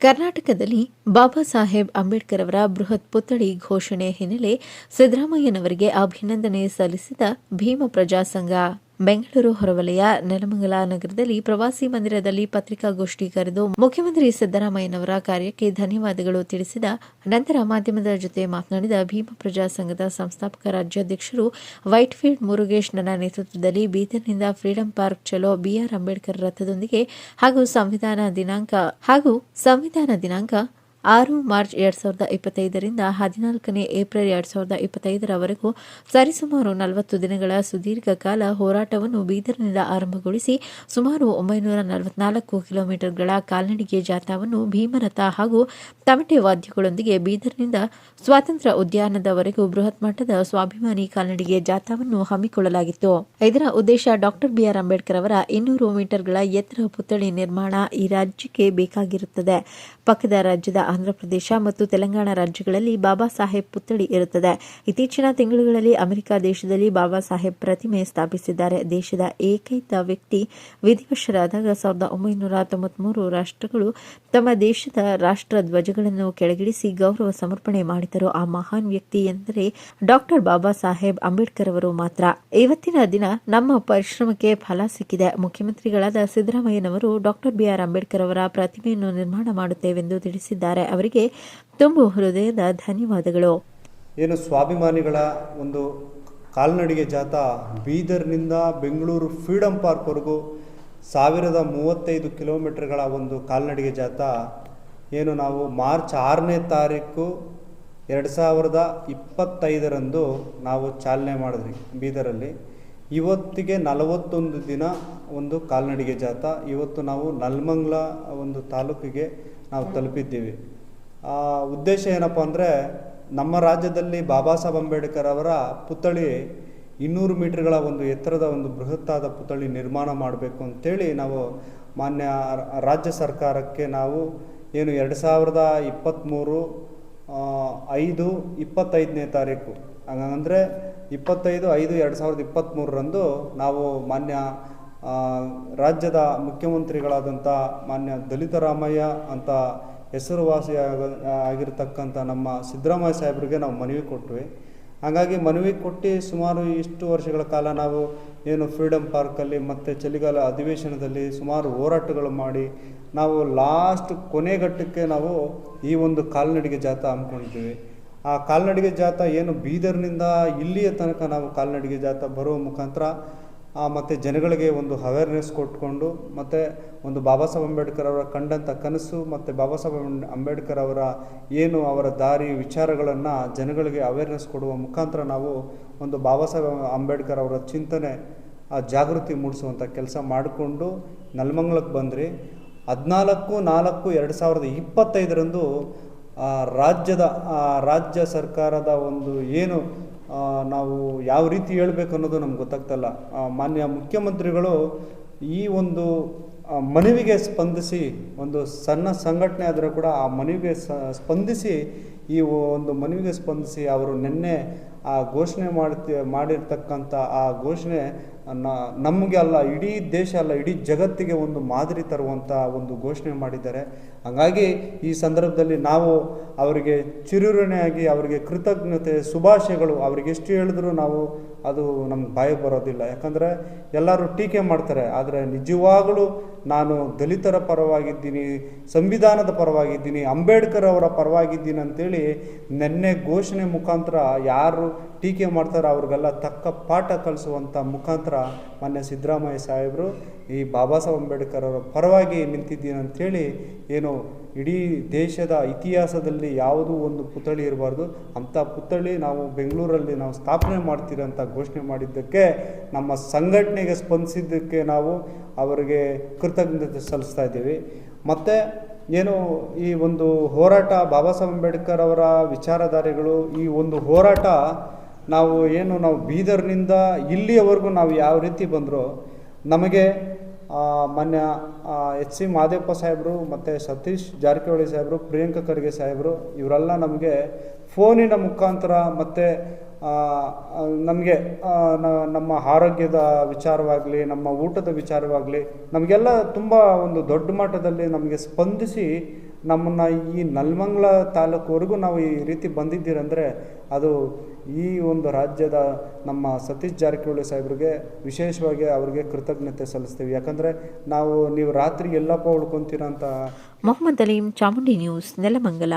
ಕರ್ನಾಟಕದಲ್ಲಿ ಬಾಬಾ ಸಾಹೇಬ್ ಅಂಬೇಡ್ಕರ್ ಅವರ ಬೃಹತ್ ಪುತ್ಥಳಿ ಘೋಷಣೆ ಹಿನ್ನೆಲೆ ಸಿದ್ದರಾಮಯ್ಯನವರಿಗೆ ಅಭಿನಂದನೆ ಸಲ್ಲಿಸಿದ ಭೀಮ ಪ್ರಜಾ ಸಂಘ ಬೆಂಗಳೂರು ಹೊರವಲಯ, ನೆಲಮಂಗಲ ನಗರದಲ್ಲಿ ಪ್ರವಾಸಿ ಮಂದಿರದಲ್ಲಿ ಪತ್ರಿಕಾಗೋಷ್ಠಿ ಕರೆದು ಮುಖ್ಯಮಂತ್ರಿ ಸಿದ್ದರಾಮಯ್ಯನವರ ಕಾರ್ಯಕ್ಕೆ ಧನ್ಯವಾದಗಳು ತಿಳಿಸಿದ ನಂತರ ಮಾಧ್ಯಮದ ಜೊತೆ ಮಾತನಾಡಿದ ಭೀಮ ಪ್ರಜಾ ಸಂಘದ ಸಂಸ್ಥಾಪಕ ರಾಜ್ಯಾಧ್ಯಕ್ಷರು ವೈಟ್ಫೀಲ್ಡ್ ಮುರುಗೇಶ್ ನನ್ನ ನೇತೃತ್ವದಲ್ಲಿ ಬೀದರ್ನಿಂದ ಫ್ರೀಡಂ ಪಾರ್ಕ್ ಚಲೋ ಬಿಆರ್ ಅಂಬೇಡ್ಕರ್ ರಥದೊಂದಿಗೆ ಹಾಗೂ ಸಂವಿಧಾನ ದಿನಾಂಕ ಹಾಗೂ ಸಂವಿಧಾನ ದಿನಾಂಕ ಆರು ಮಾರ್ಚ್ ಎರಡು ಸಾವಿರದ ಇಪ್ಪತ್ತೈದರಿಂದ ಹದಿನಾಲ್ಕನೇ ಏಪ್ರಿಲ್ ಎರಡು ಸಾವಿರದ ಇಪ್ಪತ್ತೈದರವರೆಗೂ ಸರಿಸುಮಾರು ನಲವತ್ತು ದಿನಗಳ ಸುದೀರ್ಘ ಕಾಲ ಹೋರಾಟವನ್ನು ಬೀದರ್ನಿಂದ ಆರಂಭಗೊಳಿಸಿ ಸುಮಾರು ಒಂಬೈನೂರ ನಲವತ್ನಾಲ್ಕು ಕಿಲೋಮೀಟರ್ಗಳ ಕಾಲ್ನಡಿಗೆ ಜಾಥಾವನ್ನು ಭೀಮರಥ ಹಾಗೂ ತಮಟೆ ವಾದ್ಯಗಳೊಂದಿಗೆ ಬೀದರ್ನಿಂದ ಸ್ವಾತಂತ್ರ್ಯ ಉದ್ಯಾನದವರೆಗೂ ಬೃಹತ್ ಮಟ್ಟದ ಸ್ವಾಭಿಮಾನಿ ಕಾಲ್ನಡಿಗೆ ಜಾಥಾವನ್ನು ಹಮ್ಮಿಕೊಳ್ಳಲಾಗಿತ್ತು. ಇದರ ಉದ್ದೇಶ ಡಾಕ್ಟರ್ ಬಿಆರ್ ಅಂಬೇಡ್ಕರ್ ಅವರ ಇನ್ನೂರು ಮೀಟರ್ಗಳ ಎತ್ತರ ಪುತ್ಥಳಿ ನಿರ್ಮಾಣ ಈ ರಾಜ್ಯಕ್ಕೆ ಬೇಕಾಗಿರುತ್ತದೆ. ಪಕ್ಕದ ರಾಜ್ಯದ ಆಂಧ್ರಪ್ರದೇಶ ಮತ್ತು ತೆಲಂಗಾಣ ರಾಜ್ಯಗಳಲ್ಲಿ ಬಾಬಾ ಸಾಹೇಬ್ ಪುತ್ಥಳಿ ಇರುತ್ತದೆ. ಇತ್ತೀಚಿನ ತಿಂಗಳುಗಳಲ್ಲಿ ಅಮೆರಿಕ ದೇಶದಲ್ಲಿ ಬಾಬಾ ಸಾಹೇಬ್ ಪ್ರತಿಮೆ ಸ್ಥಾಪಿಸಿದ್ದಾರೆ. ದೇಶದ ಏಕೈಕ ವ್ಯಕ್ತಿ ವಿಧಿವಶರಾದಾಗ ಸಾವಿರದ ಒಂಬೈನೂರ ತೊಂಬತ್ಮೂರು ರಾಷ್ಟ್ರಗಳು ತಮ್ಮ ದೇಶದ ರಾಷ್ಟ್ರ ಧ್ವಜಗಳನ್ನು ಕೆಳಗಿಳಿಸಿ ಗೌರವ ಸಮರ್ಪಣೆ ಮಾಡಿದರು. ಆ ಮಹಾನ್ ವ್ಯಕ್ತಿ ಎಂದರೆ ಡಾಕ್ಟರ್ ಬಾಬಾ ಸಾಹೇಬ್ ಅಂಬೇಡ್ಕರ್ ಅವರು ಮಾತ್ರ. ಇವತ್ತಿನ ದಿನ ನಮ್ಮ ಪರಿಶ್ರಮಕ್ಕೆ ಫಲ ಸಿಕ್ಕಿದೆ. ಮುಖ್ಯಮಂತ್ರಿಗಳಾದ ಸಿದ್ದರಾಮಯ್ಯನವರು ಡಾಕ್ಟರ್ ಬಿಆರ್ ಅಂಬೇಡ್ಕರ್ ಅವರ ಪ್ರತಿಮೆಯನ್ನು ನಿರ್ಮಾಣ ಮಾಡುತ್ತೇವೆಂದು ತಿಳಿಸಿದ್ದಾರೆ. ಅವರಿಗೆ ತುಂಬು ಹೃದಯದ ಧನ್ಯವಾದಗಳು. ಏನು ಸ್ವಾಭಿಮಾನಿಗಳ ಒಂದು ಕಾಲ್ನಡಿಗೆ ಜಾಥಾ ಬೀದರ್ನಿಂದ ಬೆಂಗಳೂರು ಫ್ರೀಡಂ ಪಾರ್ಕ್ವರೆಗೂ ಸಾವಿರದ ಮೂವತ್ತೈದು ಕಿಲೋಮೀಟರ್ಗಳ ಒಂದು ಕಾಲ್ನಡಿಗೆ ಜಾಥಾ ಏನು ನಾವು ಮಾರ್ಚ್ ಆರನೇ ತಾರೀಕು ಎರಡು ಸಾವಿರದ ಇಪ್ಪತ್ತೈದರಂದು ನಾವು ಚಾಲನೆ ಮಾಡಿದ್ವಿ ಬೀದರಲ್ಲಿ. ಇವತ್ತಿಗೆ ನಲವತ್ತೊಂದು ದಿನ ಒಂದು ಕಾಲ್ನಡಿಗೆ ಜಾಥಾ ಇವತ್ತು ನಾವು ನಲ್ಮಂಗ್ಲ ಒಂದು ತಾಲೂಕಿಗೆ ನಾವು ತಲುಪಿದ್ದೀವಿ. ಆ, ಉದ್ದೇಶ ಏನಪ್ಪ ಅಂದರೆ ನಮ್ಮ ರಾಜ್ಯದಲ್ಲಿ ಬಾಬಾ ಸಾಹೇಬ್ ಅಂಬೇಡ್ಕರ್ ಅವರ ಪುತ್ಥಳಿ ಇನ್ನೂರು ಮೀಟರ್ಗಳ ಒಂದು ಎತ್ತರದ ಒಂದು ಬೃಹತ್ತಾದ ಪುತ್ಥಳಿ ನಿರ್ಮಾಣ ಮಾಡಬೇಕು ಅಂತೇಳಿ ನಾವು ಮಾನ್ಯ ರಾಜ್ಯ ಸರ್ಕಾರಕ್ಕೆ ನಾವು ಏನು ಎರಡು ಸಾವಿರದ ಇಪ್ಪತ್ತ್ಮೂರು ಐದು ಇಪ್ಪತ್ತೈದನೇ ತಾರೀಕು ಹಂಗಂದರೆ ಇಪ್ಪತ್ತೈದು, ಐದು, ಎರಡು ಸಾವಿರದ ಇಪ್ಪತ್ತ್ಮೂರರಂದು ನಾವು ಮಾನ್ಯ ರಾಜ್ಯದ ಮುಖ್ಯಮಂತ್ರಿಗಳಾದಂಥ ಮಾನ್ಯ ದಲಿತರಾಮಯ್ಯ ಅಂತ ಹೆಸರುವಾಸಿ ಆಗಿರ್ತಕ್ಕಂಥ ನಮ್ಮ ಸಿದ್ದರಾಮಯ್ಯ ಸಾಹೇಬರಿಗೆ ನಾವು ಮನವಿ ಕೊಟ್ವಿ. ಹಾಗಾಗಿ ಮನವಿ ಕೊಟ್ಟು ಸುಮಾರು ಇಷ್ಟು ವರ್ಷಗಳ ಕಾಲ ನಾವು ಏನು ಫ್ರೀಡಮ್ ಪಾರ್ಕಲ್ಲಿ ಮತ್ತು ಚಳಿಗಾಲ ಅಧಿವೇಶನದಲ್ಲಿ ಸುಮಾರು ಹೋರಾಟಗಳು ಮಾಡಿ ನಾವು ಲಾಸ್ಟ್ ಕೊನೆಘಟ್ಟಕ್ಕೆ ನಾವು ಈ ಒಂದು ಕಾಲ್ನಡಿಗೆ ಜಾಥಾ ಹಮ್ಮಿಕೊಂಡಿದ್ದೀವಿ. ಆ ಕಾಲ್ನಡಿಗೆ ಜಾತ ಏನು ಬೀದರ್ನಿಂದ ಇಲ್ಲಿಯ ತನಕ ನಾವು ಕಾಲ್ನಡಿಗೆ ಜಾತ ಬರುವ ಮುಖಾಂತರ ಮತ್ತು ಜನಗಳಿಗೆ ಒಂದು ಅವೇರ್ನೆಸ್ ಕೊಟ್ಕೊಂಡು, ಮತ್ತು ಒಂದು ಬಾಬಾ ಸಾಹೇಬ್ ಅಂಬೇಡ್ಕರ್ ಅವರ ಕಂಡಂಥ ಕನಸು, ಮತ್ತು ಬಾಬಾ ಸಾಹೇಬ್ ಅಂಬೇಡ್ಕರ್ ಅವರ ಏನು ಅವರ ದಾರಿ ವಿಚಾರಗಳನ್ನು ಜನಗಳಿಗೆ ಅವೇರ್ನೆಸ್ ಕೊಡುವ ಮುಖಾಂತರ ನಾವು ಒಂದು ಬಾಬಾ ಸಾಹೇಬ್ ಅಂಬೇಡ್ಕರ್ ಅವರ ಚಿಂತನೆ, ಆ ಜಾಗೃತಿ ಮೂಡಿಸುವಂಥ ಕೆಲಸ ಮಾಡಿಕೊಂಡು ನಲ್ಮಂಗ್ಲಕ್ಕೆ ಬಂದ್ರಿ. ಹದಿನಾಲ್ಕು ನಾಲ್ಕು ಎರಡು ಸಾವಿರದ ಇಪ್ಪತ್ತೈದರಂದು ರಾಜ್ಯದ ಆ, ರಾಜ್ಯ ಸರ್ಕಾರದ ಒಂದು ಏನು ನಾವು ಯಾವ ರೀತಿ ಹೇಳಬೇಕು ಅನ್ನೋದು ನಮ್ಗೆ ಗೊತ್ತಾಗ್ತಲ್ಲ. ಆ, ಮಾನ್ಯ ಮುಖ್ಯಮಂತ್ರಿಗಳು ಈ ಒಂದು ಆ, ಮನವಿಗೆ ಸ್ಪಂದಿಸಿ ಒಂದು ಸಣ್ಣ ಸಂಘಟನೆ ಆದರೂ ಕೂಡ ಆ ಮನವಿಗೆ ಸ್ಪಂದಿಸಿ ಈ ಒಂದು ಮನವಿಗೆ ಸ್ಪಂದಿಸಿ ಅವರು ನಿನ್ನೆ ಆ ಘೋಷಣೆ ಮಾಡ್ತಿ ಮಾಡಿರ್ತಕ್ಕಂಥ ಆ ಘೋಷಣೆ ನಮಗೆ ಅಲ್ಲ, ಇಡೀ ದೇಶ ಅಲ್ಲ, ಇಡೀ ಜಗತ್ತಿಗೆ ಒಂದು ಮಾದರಿ ತರುವಂಥ ಒಂದು ಘೋಷಣೆ ಮಾಡಿದ್ದಾರೆ. ಹಾಗಾಗಿ ಈ ಸಂದರ್ಭದಲ್ಲಿ ನಾವು ಅವರಿಗೆ ಚಿರುರಣೆಯಾಗಿ ಅವರಿಗೆ ಕೃತಜ್ಞತೆ, ಶುಭಾಶಯಗಳು, ಅವ್ರಿಗೆ ಎಷ್ಟು ಹೇಳಿದ್ರು ನಾವು ಅದು ನಮ್ಗೆ ಬಾಯಿ ಬರೋದಿಲ್ಲ. ಯಾಕಂದರೆ ಎಲ್ಲರೂ ಟೀಕೆ ಮಾಡ್ತಾರೆ, ಆದರೆ ನಿಜವಾಗಲೂ ನಾನು ದಲಿತರ ಪರವಾಗಿದ್ದೀನಿ, ಸಂವಿಧಾನದ ಪರವಾಗಿದ್ದೀನಿ, ಅಂಬೇಡ್ಕರ್ ಅವರ ಪರವಾಗಿದ್ದೀನಿ ಅಂತೇಳಿ ನೆನ್ನೆ ಘೋಷಣೆ ಮುಖಾಂತರ ಯಾರು ಟೀಕೆ ಮಾಡ್ತಾರೆ, ಅವ್ರಿಗೆಲ್ಲ ತಕ್ಕ ಪಾಠ ಕಲಿಸುವಂಥ ಮುಖಾಂತರ ಮಾನ್ಯ ಸಿದ್ದರಾಮಯ್ಯ ಸಾಹೇಬರು ಈ ಬಾಬಾ ಸಾಹೇಬ್ ಅಂಬೇಡ್ಕರ್ ಅವರ ಪರವಾಗಿ ನಿಂತಿದ್ದೀನಿ ಅಂಥೇಳಿ ಏನು ಇಡೀ ದೇಶದ ಇತಿಹಾಸದಲ್ಲಿ ಯಾವುದೂ ಒಂದು ಪುತ್ಥಳಿ ಇರಬಾರ್ದು. ಅಂಥ ಪುತ್ಥಳಿ ನಾವು ಬೆಂಗಳೂರಲ್ಲಿ ನಾವು ಸ್ಥಾಪನೆ ಮಾಡ್ತೀರಿ ಅಂತ ಘೋಷಣೆ ಮಾಡಿದ್ದಕ್ಕೆ, ನಮ್ಮ ಸಂಘಟನೆಗೆ ಸ್ಪಂದಿಸಿದ್ದಕ್ಕೆ ನಾವು ಅವರಿಗೆ ಕೃತಜ್ಞತೆ ಸಲ್ಲಿಸ್ತಾ ಇದ್ದೀವಿ. ಮತ್ತು ಏನು ಈ ಒಂದು ಹೋರಾಟ ಬಾಬಾ ಸಾಹೇಬ್ ಅಂಬೇಡ್ಕರ್ ಅವರ ವಿಚಾರಧಾರೆಗಳು, ಈ ಒಂದು ಹೋರಾಟ ನಾವು ಏನು ನಾವು ಬೀದರ್ನಿಂದ ಇಲ್ಲಿಯವರೆಗೂ ನಾವು ಯಾವ ರೀತಿ ಬಂದರೋ, ನಮಗೆ ಮಾನ್ಯ ಎಚ್ ಸಿ ಮಾದೇವಪ್ಪ ಸಾಹೇಬರು ಮತ್ತು ಸತೀಶ್ ಜಾರಕಿಹೊಳಿ ಸಾಹೇಬರು, ಪ್ರಿಯಾಂಕ ಖರ್ಗೆ ಸಾಹೇಬರು, ಇವರೆಲ್ಲ ನಮಗೆ ಫೋನಿನ ಮುಖಾಂತರ ಮತ್ತು ನಮಗೆ ನಮ್ಮ ಆರೋಗ್ಯದ ವಿಚಾರವಾಗಲಿ, ನಮ್ಮ ಊಟದ ವಿಚಾರವಾಗಲಿ, ನಮಗೆಲ್ಲ ತುಂಬ ಒಂದು ದೊಡ್ಡ ಮಟ್ಟದಲ್ಲಿ ನಮಗೆ ಸ್ಪಂದಿಸಿ ನಮ್ಮನ್ನು ಈ ನಲ್ಮಂಗ್ಲ ತಾಲೂಕುವರೆಗೂ ನಾವು ಈ ರೀತಿ ಬಂದಿದ್ದೀರಂದರೆ ಅದು ಈ ಒಂದು ರಾಜ್ಯದ ನಮ್ಮ ಸತೀಶ್ ಜಾರಕಿಹೊಳಿ ಸಾಹೇಬ್ರಿಗೆ ವಿಶೇಷವಾಗಿ ಅವರಿಗೆ ಕೃತಜ್ಞತೆ ಸಲ್ಲಿಸ್ತೀವಿ. ಯಾಕಂದರೆ ನಾವು, ನೀವು ರಾತ್ರಿ ಎಲ್ಲಪ್ಪ ಉಳ್ಕೊತೀರ ಅಂತ ಮೊಹಮ್ಮದ್ ಅಲೀಂ ಚಾಮುಂಡಿ ನ್ಯೂಸ್, ನೆಲಮಂಗಲ.